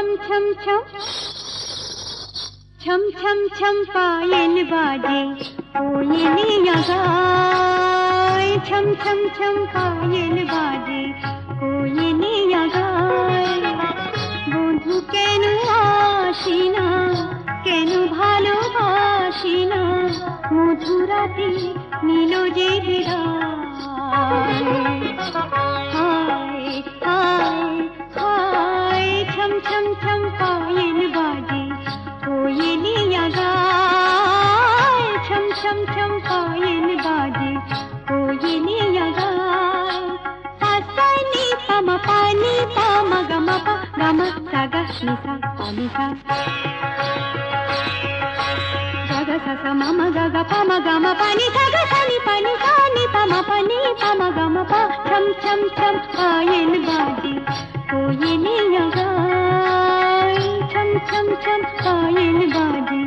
ছম ছম ছম ছম ছম ছম পায়েল বাজে কোয়েলিয়া গায় ছম ছম ছম পায়েল বাজে কোয়েলিয়া গায় বন্ধু কেন আসি না কেন ভালোবাসি না মধুরাতে নীল যে বিরায় छम छम पायन बाजे, कोयली यगाए छम छम छम पायन बाजे, कोयली यगाए सासनी पम पानी पम गम प गम सग निसा पमिसा। गग सस, मम, गग, पम, गम, पानी, सग, सनि, पानी, सानि, पम, पानी, पम, गम, प। छम छम छम पायन बाजे, कोयली यगाए छम छम पायल बाजे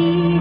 ती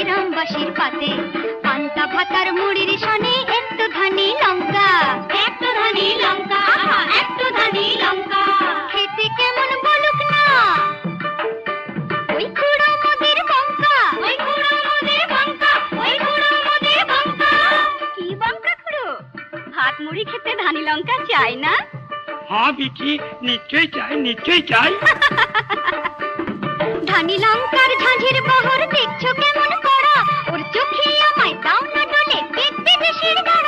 গ্রামবাসীর পাতে। পান্তা ভাতার মুড়ির সনে একটু ধানি লঙ্কা। একটু ধানি লঙ্কা। একটু ধানি লঙ্কা। খেতে কেমন বলুক না। ওই কুড়ো বঙ্কা ওই কুড়ো বঙ্কা ওই কুড়ো বঙ্কা কি বঙ্কা ভাত মুড়ি খেতে ধানি লঙ্কা চাই না? হ্যাঁ বিকি নিশ্চয়ই চাই নিশ্চয়ই চাই। ধানি লঙ্কার ঝাঁঝির বহর দেখছ কেমন আমায় দাও না ডলে পেট পেটে শিরদায়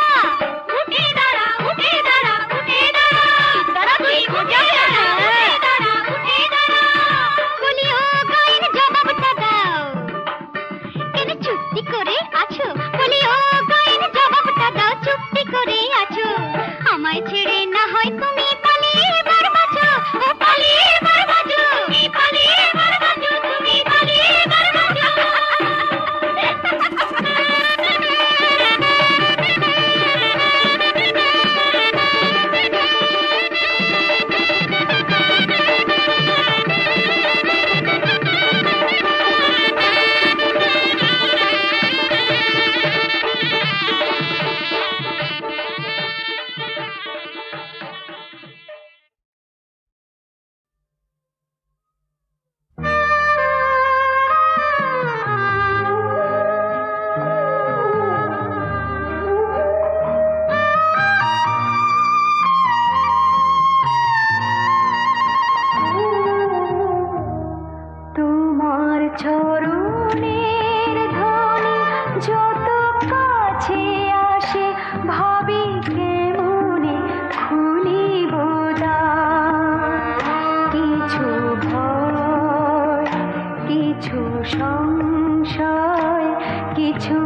কিছু সংশয় কিছু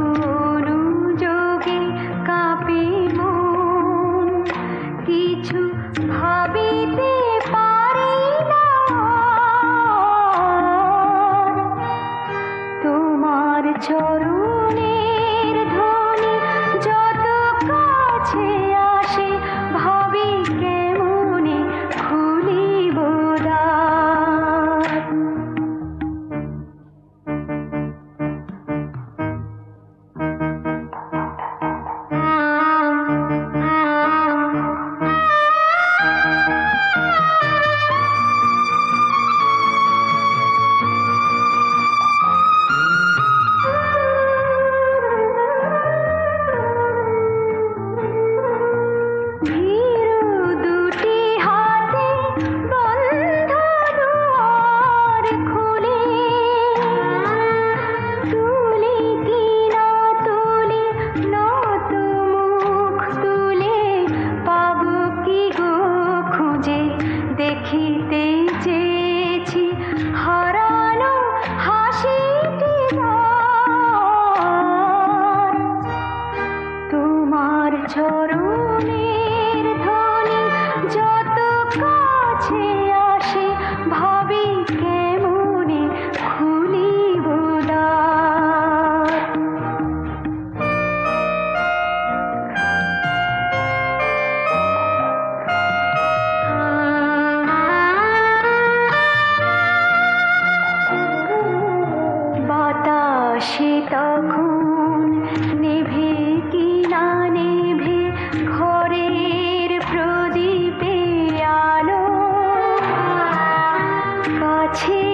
अच्छी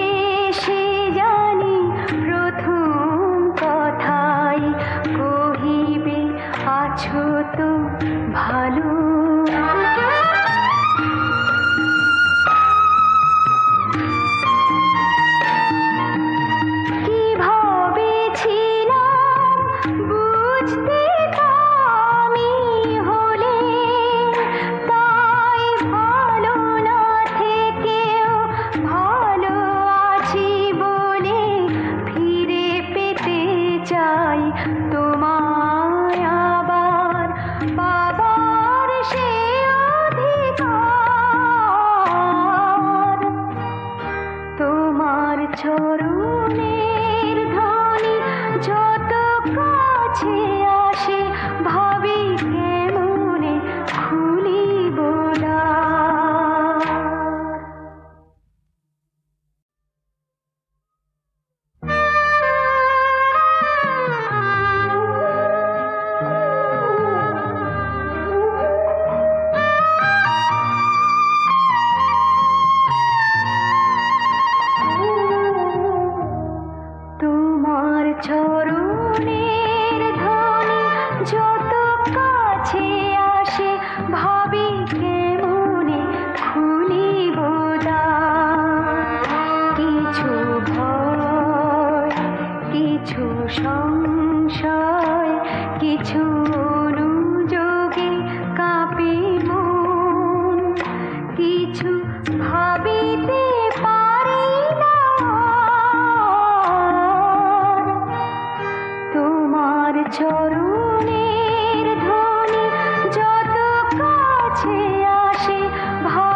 छा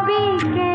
ভাবি কেমনে